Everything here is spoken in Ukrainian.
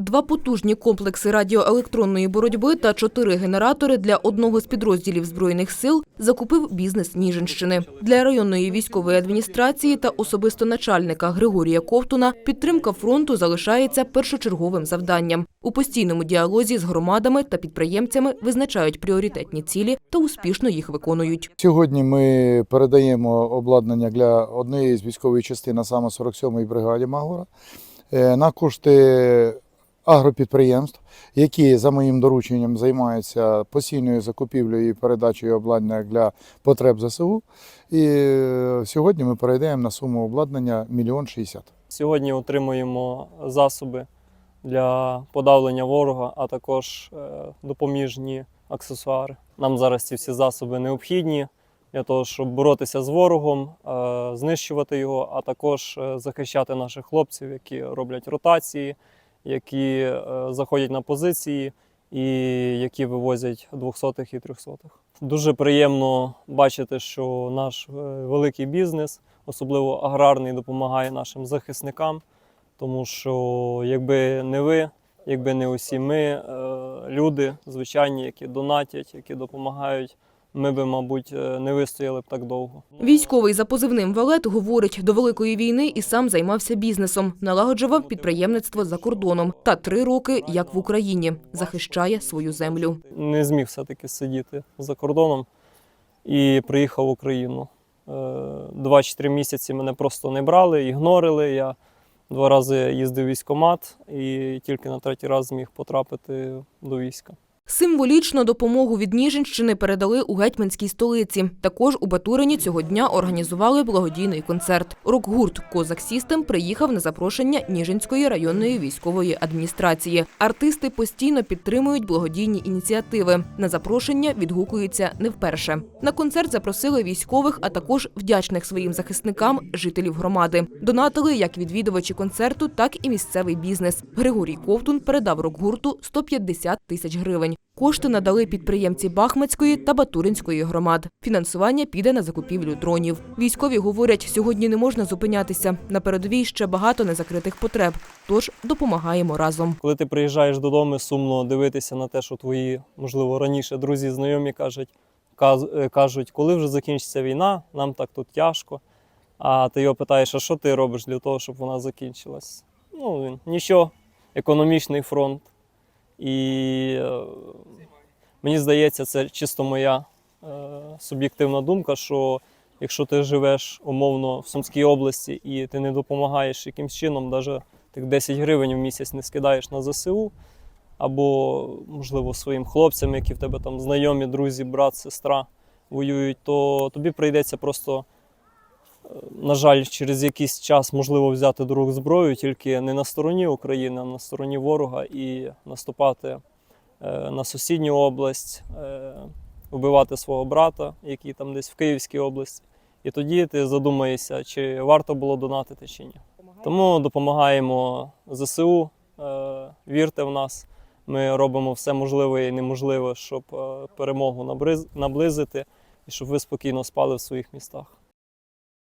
Два потужні комплекси радіоелектронної боротьби та чотири генератори для одного з підрозділів збройних сил закупив бізнес Ніжинщини. Для районної військової адміністрації та особисто начальника Григорія Ковтуна підтримка фронту залишається першочерговим завданням. У постійному діалозі з громадами та підприємцями визначають пріоритетні цілі та успішно їх виконують. Сьогодні ми передаємо обладнання для однієї з військової частин, а саме 47-ї бригаді Магора, е, на кошти агропідприємств, які за моїм дорученням займаються постійною закупівлею і передачею обладнання для потреб ЗСУ. І е, сьогодні ми передаємо на суму обладнання мільйон шістдесят. Сьогодні отримуємо засоби для подавлення ворога, а також е, допоміжні аксесуари. Нам зараз ці всі засоби необхідні для того, щоб боротися з ворогом, е, знищувати його, а також захищати наших хлопців, які роблять ротації, які е, заходять на позиції і які вивозять 200-х і 300-х. Дуже приємно бачити, що наш е, великий бізнес, особливо аграрний, допомагає нашим захисникам. Тому що якби не ви, якби не усі ми, е, люди звичайні, які донатять, які допомагають, ми би, мабуть, е, не вистояли б так довго. Військовий за позивним Валет говорить, до великої війни і сам займався бізнесом, налагоджував підприємництво за кордоном та три роки, як в Україні, захищає свою землю. Не зміг все-таки сидіти за кордоном і приїхав в Україну. Е, Два чи три місяці мене просто не брали, ігнорили. Я два рази їздив в військкомат і тільки на третій раз зміг потрапити до війська. Символічно допомогу від Ніжинщини передали у гетьманській столиці. Також у Батурині цього дня організували благодійний концерт. Рок-гурт Козак Сістем приїхав на запрошення Ніжинської районної військової адміністрації. Артисти постійно підтримують благодійні ініціативи. На запрошення відгукуються не вперше. На концерт запросили військових, а також вдячних своїм захисникам жителів громади. Донатили як відвідувачі концерту, так і місцевий бізнес. Григорій Ковтун передав рок-гурту 150 тисяч гривень. Кошти надали підприємці Бахмацької та Батуринської громад. Фінансування піде на закупівлю дронів. Військові говорять, сьогодні не можна зупинятися. На передовій ще багато незакритих потреб. Тож допомагаємо разом. Коли ти приїжджаєш додому, сумно дивитися на те, що твої, можливо, раніше друзі, знайомі кажуть, е, кажуть, коли вже закінчиться війна, нам так тут тяжко. А ти його питаєш, а що ти робиш для того, щоб вона закінчилась? Ну, він нічого, економічний фронт. І е, мені здається, це чисто моя е, суб'єктивна думка, що якщо ти живеш умовно в Сумській області і ти не допомагаєш якимсь чином, навіть тих 10 гривень в місяць не скидаєш на ЗСУ, або, можливо, своїм хлопцям, які в тебе там знайомі, друзі, брат, сестра воюють, то тобі прийдеться просто, на жаль, через якийсь час можливо взяти до рук зброю, тільки не на стороні України, а на стороні ворога і наступати е, на сусідню область, е, вбивати свого брата, який там десь в Київській області. І тоді ти задумаєшся, чи варто було донатити чи ні. Тому допомагаємо ЗСУ, е, вірте в нас. Ми робимо все можливе і неможливе, щоб перемогу наблизити і щоб ви спокійно спали в своїх містах.